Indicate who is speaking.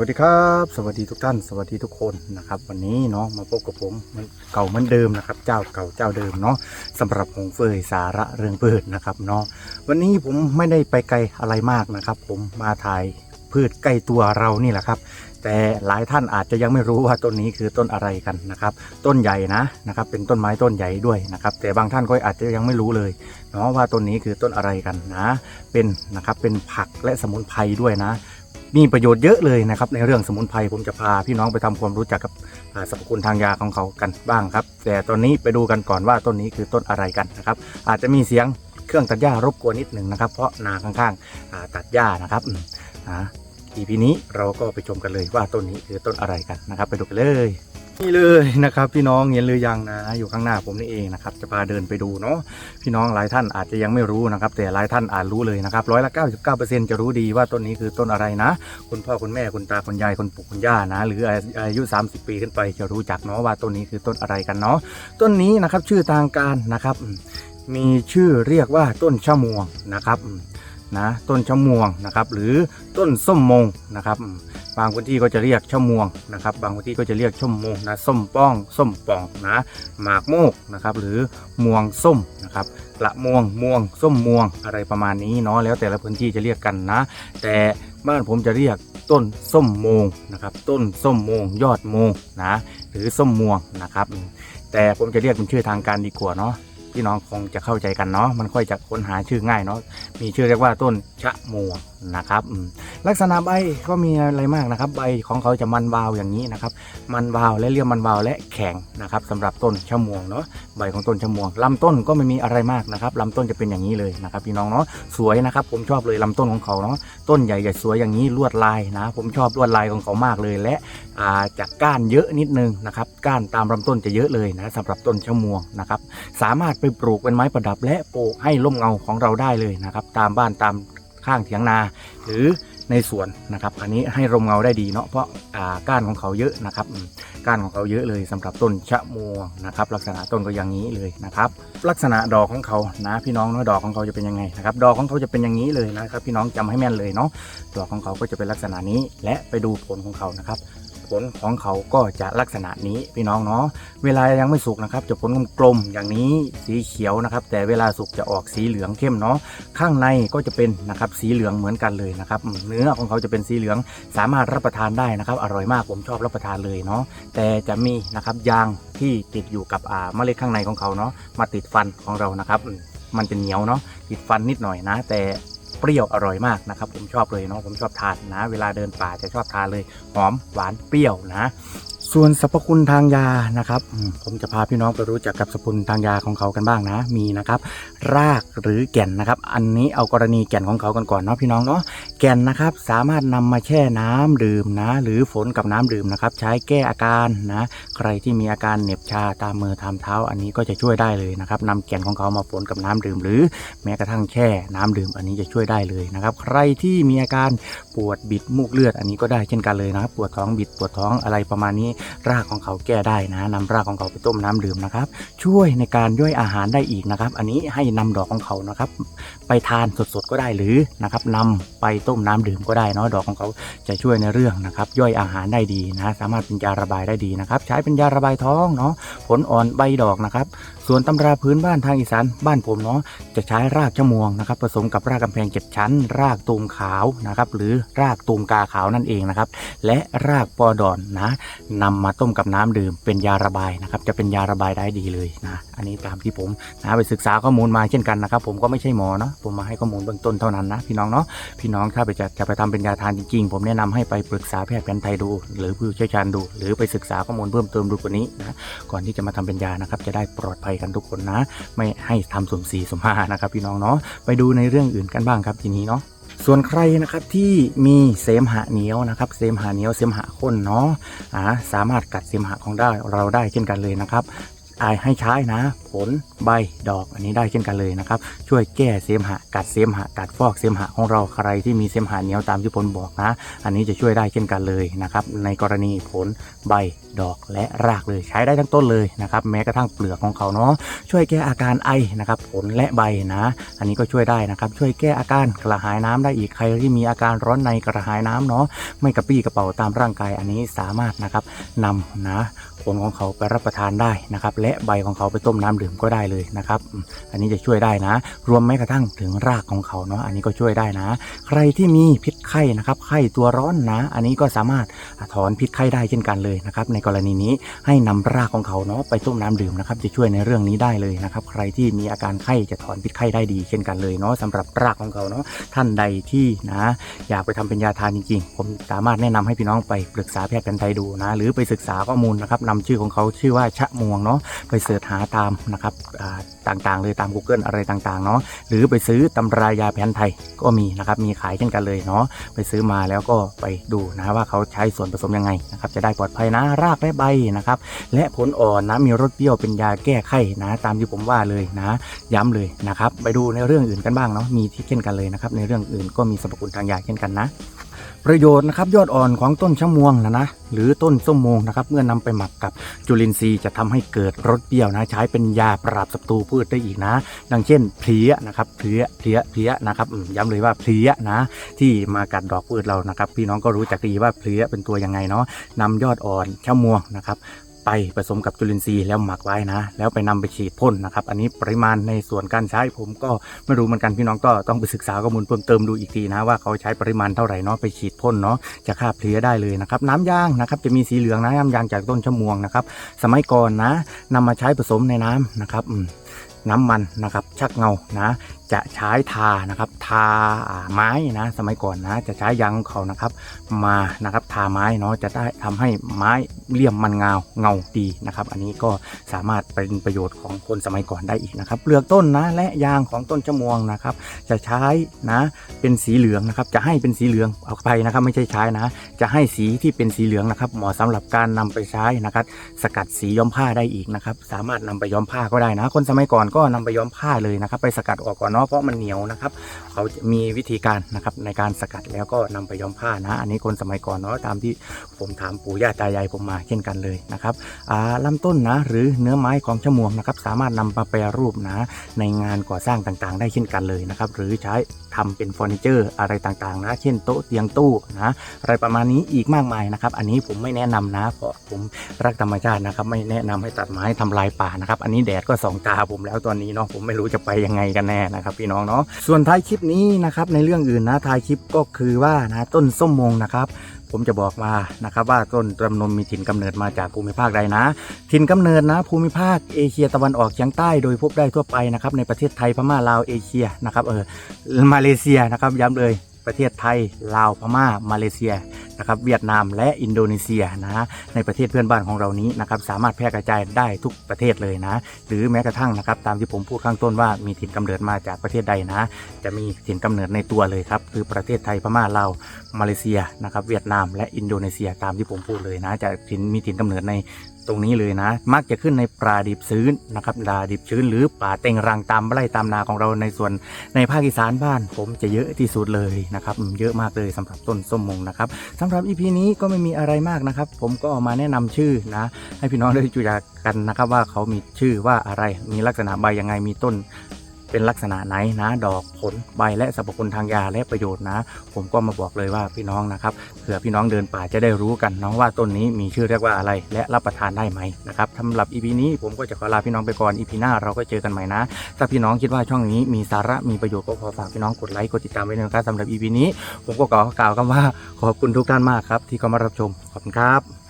Speaker 1: วัสดีครับ สวัสดีทุกท่าน สวัสดีทุกคนนะครับ วันนี้เนาะมาพบกับผมเก่าเหมือนเดิมนะครับ เจ้าเก่าเจ้าเดิมเนาะสำหรับหงเฟยสาระเรื่องพืชนะครับเนาะวันนี้ผมไม่ได้ไปไกลอะไรมากนะครับ ผมมาถ่ายพืชใกล้ตัวเรานี่แหละครับ แต่หลายท่านอาจจะยังไม่รู้ว่าต้นนี้คือต้นอะไรกันนะครับ ต้นใหญ่นะนะครับ เป็นต้นไม้ต้นใหญ่ด้วยนะครับ แต่บางท่านก็อาจจะยังไม่รู้เลยเนาะว่าต้นนี้คือต้นอะไรกันนะ เป็นนะครับเป็นผักและสมุนไพรด้วยนะ มีประโยชน์เยอะเลยนะครับในเรื่องสมุนไพรผมจะพาพี่น้องไปทำความรู้จักกับสรรพคุณทางยาของเขากันบ้างครับ แต่ตอนนี้ไปดูกันก่อนว่าต้นนี้คือต้นอะไรกันนะครับ อาจจะมีเสียงเครื่องตัดหญ้ารบกวนนิดหนึ่งนะครับ เพราะนาข้างๆตัดหญ้านะครับอืมอ่า EP นี้เราก็ไปชมกันเลยว่าต้นนี้คือต้นอะไรกันนะครับ ไปดูกันเลย นี่เลยนะครับพี่น้องเห็นหรือยังนะอยู่ข้างหน้าผมนี่เองนะครับจะพาเดินไปดูเนาะพี่น้องหลายท่านอาจจะยังไม่รู้นะครับ แต่หลายท่านอาจรู้เลยนะครับร้อยละ99%จะรู้ดีว่าต้นนี้คือต้นอะไรนะ คุณพ่อคุณแม่คุณตาคุณยายคุณปู่คุณย่านะ หรืออายุ 30 ปีขึ้นไปจะรู้จักเนาะว่าต้นนี้คือต้นอะไรกันเนาะต้นนี้นะครับชื่อทางการนะครับ มีชื่อเรียกว่าต้นชะมวงนะครับนะต้นชะมวงนะครับ หรือต้นส้มมงนะครับ บางพื้นที่ก็จะเรียกชะมวงนะครับ บางพื้นที่ก็จะเรียกชมมงนะส้มป้อง ส้มป่องนะหมากโมกนะครับ หรือมวงส้มนะครับละม่วงม่วง ส้มม่วงอะไรประมาณนี้เนาะแล้วแต่ละพื้นที่จะเรียกกันนะ แต่บ้านผมจะเรียกต้นส้มโมงนะครับ ต้นส้มโมง ยอดโมงนะหรือส้มม่วงนะครับ แต่ผมจะเรียกเป็นชื่อทางการดีกว่าเนาะพี่น้องคงจะเข้าใจกันเนาะมันค่อยจะค้นหาชื่อง่ายเนาะมีชื่อเรียกว่าต้นชะม่วงนะครับ ลักษณะใบก็มีอะไรมากนะครับ ใบของเขาจะมันวาวอย่างนี้นะครับ มันวาวและเรียกมันวาวและแข็งนะครับสำหรับต้นชะมวงเนาะใบของต้นชะมวงลำต้นก็ไม่มีอะไรมากนะครับลำต้นจะเป็นอย่างนี้เลยนะครับพี่น้องเนาะสวยนะครับ ผมชอบเลยลำต้นของเขาเนาะต้นใหญ่ใหญ่สวยอย่างนี้ลวดลายนะ ผมชอบลวดลายของเขามากเลยและาจากก้านเยอะนิดนึงนะครับก้านตามลำต้นจะเยอะเลยนะสำหรับต้นชะมวงนะครับสามารถไปปลูกเป็นไม้ประดับและปลูกให้ร่มเงาของเราได้เลยนะครับตามบ้านตามข้างเถียงนา หรือ ในสวนนะครับ อันนี้ให้ร่มเงาได้ดีเนาะเพราะอ่าก้านของเขาเยอะนะครับก้านของเขาเยอะเลยสำหรับต้นชะมวงนะครับ ลักษณะต้นก็อย่างนี้เลยนะครับ ลักษณะดอกของเขานะพี่น้องเนาะดอกของเขาจะเป็นยังไงนะครับดอกของเขาจะเป็นอย่างนี้เลยนะครับ พี่น้องจำให้แม่นเลยเนาะดอกของเขาก็จะเป็นลักษณะนี้และไปดูผลของเขานะครับ ผลของเขาก็จะลักษณะนี้พี่น้องเนาะเวลายังไม่สุกนะครับ จะผลกลมๆอย่างนี้สีเขียวนะครับ แต่เวลาสุกจะออกสีเหลืองเข้มเนาะข้างในก็จะเป็นนะครับสีเหลืองเหมือนกันเลยนะครับเนื้อของเขาจะเป็นสีเหลืองสามารถรับประทานได้นะครับ อร่อยมากผมชอบรับประทานเลยเนาะแต่จะมีนะครับยางที่ติดอยู่กับอ่าเมล็ดข้างในของเขาเนาะมาติดฟันของเรานะครับ มันจะเหนียวเนาะติดฟันนิดหน่อยนะ แต่ เปรี้ยวอร่อยมากนะครับผมชอบเลยเนาะผมชอบทานนะ เวลาเดินป่าจะชอบทานเลยหอมหวานเปรี้ยวนะ ส่วนสรรพคุณทางยานะครับ ผมจะพาพี่น้องไปรู้จักกับสรรพคุณทางยาของเขากันบ้างนะ มีนะครับ รากหรือแก่นนะครับ อันนี้เอากรณีแก่นของเขากันก่อนเนาะพี่น้องเนาะ แก่นนะครับสามารถนำมาแช่น้ำดื่มนะ หรือฝนกับน้ำดื่มนะครับ ใช้แก้อาการนะ ใครที่มีอาการเหน็บชาตามมือตามเท้า อันนี้ก็จะช่วยได้เลยนะครับนำแก่นของเขามาฝนกับน้ำดื่ม หรือแม้กระทั่งแช่น้ำดื่ม อันนี้จะช่วยได้เลยนะครับ ใครที่มีอาการปวดบิดมูกเลือด อันนี้ก็ได้เช่นกันเลยนะครับ ปวดท้องบิดปวดท้องอะไรประมาณนี้รากของเขาแก้ได้นะนำรากของเขาไปต้มน้ำดื่มนะครับ ช่วยในการย่อยอาหารได้อีกนะครับ อันนี้ให้นำดอกของเขานะครับ ไปทานสดๆก็ได้หรือนะครับนำไปต้มน้ำดื่มก็ได้เนาะดอกของเขาจะช่วยในเรื่องนะครับย่อยอาหารได้ดีนะ สามารถเป็นยาระบายได้ดีนะครับ ใช้เป็นยาระบายท้องเนาะผลอ่อนใบดอกนะครับ ส่วนตำราพื้นบ้านทางอีสานบ้านผมเนาะจะใช้รากชะมวงนะครับผสมกับรากกำแพงเจ็ดชั้น รากตูมขาวนะครับหรือรากตูมกาขาวนั่นเองนะครับและรากปอดอนนะนำมาต้มกับน้ำดื่มเป็นยาระบายนะครับจะเป็นยาระบายได้ดีเลยนะอันนี้ตามที่ผมนะไปศึกษาข้อมูลมาเช่นกันนะครับ ผมก็ไม่ใช่หมอเนาะผมมาให้ข้อมูลเบื้องต้นเท่านั้นนะพี่น้องเนาะพี่น้องถ้าไปจะจะไปทำเป็นยาทานจริงๆ ผมแนะนำให้ไปปรึกษาแพทย์แผนไทยดู หรือผู้เชี่ยวชาญดู หรือไปศึกษาข้อมูลเพิ่มเติมดูกว่านี้นะก่อนที่จะมาทำเป็นยานะครับจะได้ปลอดภัยกันทุกคนนะ ไม่ให้ทำสุ่มสี่สุ่มห้านะครับพี่น้องเนาะไปดูในเรื่องอื่นกันบ้างครับทีนี้เนาะส่วนใครนะครับที่มีเสมหะเหนียวนะครับ เสมหะเหนียวเสมหะข้นเนาะอ่าสามารถกัดเสมหะของได้เราได้เช่นกันเลยนะครับ ให้ใช้นะผลใบดอกอันนี้ได้เช่นกันเลยนะครับ ช่วยแก้เสมหะกัดเสมหะกัดฟอกเสมหะของเราใครที่มีเสมหะเหนียวตามที่ผลบอกนะ อันนี้จะช่วยได้เช่นกันเลยนะครับ ในกรณีผลใบดอกและรากเลยใช้ได้ทั้งต้นเลยนะครับ แม้กระทั่งเปลือกของเขาเนาะช่วยแก้อาการไอนะครับ ผลและใบนะ อันนี้ก็ช่วยได้นะครับ ช่วยแก้อาการกระหายน้ำได้อีกใครที่มีอาการร้อนในกระหายน้ำเนาะไม่กระปี้กระเป๋าตามร่างกายอันนี้สามารถนะครับนำนะผลของเขาไปรับประทานได้นะครับและใบของเขาไปต้มน้ำดื่มก็ได้เลยนะครับ อันนี้จะช่วยได้นะ รวมแม้กระทั่งถึงรากของเขาเนาะอันนี้ก็ช่วยได้นะ ใครที่มีพิษไข้นะครับไข้ตัวร้อนนะ อันนี้ก็สามารถถอนพิษไข้ได้เช่นกันเลยนะครับในกรณีนี้ให้นำรากของเขาเนาะไปต้มน้ำดื่มนะครับจะช่วยในเรื่องนี้ได้เลยนะครับ ใครที่มีอาการไข้จะถอนพิษไข้ได้ดีเช่นกันเลยเนาะสำหรับรากของเขาเนาะท่านใดที่นะอยากไปทำเป็นยาทานจริงๆ ผมสามารถแนะนำให้พี่น้องไปปรึกษาแพทย์แผนไทยดูนะ หรือไปศึกษาข้อมูลนะครับนำชื่อของเขาชื่อว่าชะมวงเนาะไปเสิร์ชหาตามนะครับต่างๆ เลยตาม Google อะไรต่างๆเนาะหรือไปซื้อตำรายาแผนไทยก็มีนะครับมีขายเช่นกันเลยเนาะไปซื้อมาแล้วก็ไปดูนะว่าเขาใช้ส่วนผสมยังไงนะครับจะได้ปลอดภัยนะรากและใบนะครับและผลอ่อนนะมีรสเปรี้ยวเป็นยาแก้ไข้นะตามที่ผมว่าเลยนะ ย้ำเลยนะครับไปดูในเรื่องอื่นกันบ้างเนาะมีที่เช่นกันเลยนะครับในเรื่องอื่นก็มีสรรพคุณทางยาเช่นกันนะ ประโยชน์นะครับยอดอ่อนของต้นชะมวงนะนะหรือต้นส้มโมงนะครับเมื่อนำไปหมักกับจุลินทรีย์จะทำให้เกิดรสเปรี้ยวนะใช้เป็นยาปราบศัตรูพืชได้อีกนะ ดังเช่นเพลี้ยนะครับเพลี้ยเพลี้ยเพลี้ยนะครับย้ำเลยว่าเพลี้ยนะ ที่มากัดดอกพืชเรานะครับ พี่น้องก็รู้จักดีว่าเพลี้ยเป็นตัวยังไงเนาะนำยอดอ่อนชะมวงนะครับ ไปผสมกับจุลินทรีย์แล้วหมักไว้นะ แล้วไปนำไปฉีดพ่นนะครับ อันนี้ปริมาณในส่วนการใช้ผมก็ไม่รู้เหมือนกันพี่น้องก็ต้องไปศึกษาข้อมูลเพิ่มเติมดูอีกทีนะว่าเขาใช้ปริมาณเท่าไหร่เนาะไปฉีดพ่นเนาะจะฆ่าเพลี้ยได้เลยนะครับน้ำยางนะครับจะมีสีเหลืองนะน้ำยางจากต้นชะมวงนะครับสมัยก่อนนะนำมาใช้ผสมในน้ำนะครับน้ำมันนะครับชักเงานะ จะใช้ทานะครับ ทาไม้นะสมัยก่อนนะจะใช้ยางเขานะครับ มานะครับทาไม้เนาะจะได้ทำให้ไม้เลี่ยมมันเงาเงาดีนะครับ อันนี้ก็สามารถเป็นประโยชน์ของคนสมัยก่อนได้อีกนะครับเปลือกต้นนะและยางของต้นชะมวงนะครับ จะใช้นะเป็นสีเหลืองนะครับ จะให้เป็นสีเหลืองออกไปนะครับ ไม่ใช่ใช้นะ จะให้สีที่เป็นสีเหลืองนะครับเหมาะสำหรับการนำไปใช้นะครับ สกัดสีย้อมผ้าได้อีกนะครับ สามารถนำไปย้อมผ้าก็ได้นะ คนสมัยก่อนก็นำไปย้อมผ้าเลยนะครับ ไปสกัดออกก่อนเนาะเพราะมันเหนียวนะครับ เขาจะมีวิธีการนะครับในการสกัดแล้วก็นำไปย้อมผ้านะอันนี้คนสมัยก่อนเนาะตามที่ผมถามปู่ย่าตายายผมมาเช่นกันเลยนะครับอ่าลำต้นนะหรือเนื้อไม้ของชะมวงนะครับสามารถนำมาแปรรูปนะในงานก่อสร้างต่างๆ ได้เช่นกันเลยนะครับหรือใช้ทำเป็นเฟอร์นิเจอร์อะไรต่างๆนะเช่นโต๊ะเตียงตู้นะอะไรประมาณนี้อีกมากมายนะครับ อันนี้ผมไม่แนะนำนะเพราะผมรักธรรมชาตินะครับ ไม่แนะนำให้ตัดไม้ทำลายป่านะครับ อันนี้แดดก็สองตาผมแล้วตอนนี้เนาะผมไม่รู้จะไปยังไงกันแน่นะครับพี่น้องเนาะส่วนท้ายคลิปนี้นะครับในเรื่องอื่นนะท้ายคลิปก็คือว่านะต้นส้มมงนะครับผมจะบอกมานะครับว่าต้นตรำนมมีถิ่นกำเนิดมาจากภูมิภาคใดนะ ถิ่นกำเนิดนะ ภูมิภาคเอเชียตะวันออกเฉียงใต้โดยพบได้ทั่วไปนะครับในประเทศไทยพม่าลาวเอเชียนะครับเออมาเลเซียนะครับย้ำเลยประเทศไทยลาวพม่ามาเลเซีย นะครับเวียดนามและอินโดนีเซียนะในประเทศเพื่อนบ้านของเรานี้นะครับสามารถแพร่กระจายได้ทุกประเทศเลยนะ หรือแม้กระทั่งนะครับตามที่ผมพูดข้างต้นว่ามีถิ่นกำเนิดมาจากประเทศใดนะ จะมีถิ่นกำเนิดในตัวเลยครับคือประเทศไทยพม่าลาวมาเลเซียนะครับเวียดนามและอินโดนีเซียตามที่ผมพูดเลยนะจะถิ่นมีถิ่นกำเนิดใน ตรงนี้เลยนะ มักจะขึ้นในปลาดิบชื้นนะครับปลาดิบชื้นหรือป่าเต็งรังตามไร่ตามนาของเราในส่วนในภาคอีสานบ้าน ผมจะเยอะที่สุดเลยนะครับเยอะมากเลยสำหรับต้นส้มมงนะครับสำหรับอีพีนี้ก็ไม่มีอะไรมากนะครับ ผมก็ออกมาแนะนำชื่อนะ ให้พี่น้องได้จุยจักกันนะครับว่าเขามีชื่อว่าอะไรมีลักษณะใบยังไงมีต้น เป็นลักษณะไหนนะ ดอกผลใบและสรรพคุณทางยาและประโยชน์นะ ผมก็มาบอกเลยว่าพี่น้องนะครับเผื่อพี่น้องเดินป่าจะได้รู้กันเนาะว่าต้นนี้มีชื่อเรียกว่าอะไร และรับประทานได้ไหมนะครับสำหรับอีพีนี้ผมก็จะขอลาพี่น้องไปก่อนอีพีหน้าเราก็เจอกันใหม่นะ ถ้าพี่น้องคิดว่าช่องนี้มีสาระมีประโยชน์ก็ขอฝากพี่น้องกดไลค์กดติดตามไว้นะครับสำหรับอีพีนี้ ผมก็ขอกล่าวคำว่าขอบคุณทุกท่านมากครับที่เข้ามารับชมขอบคุณครับ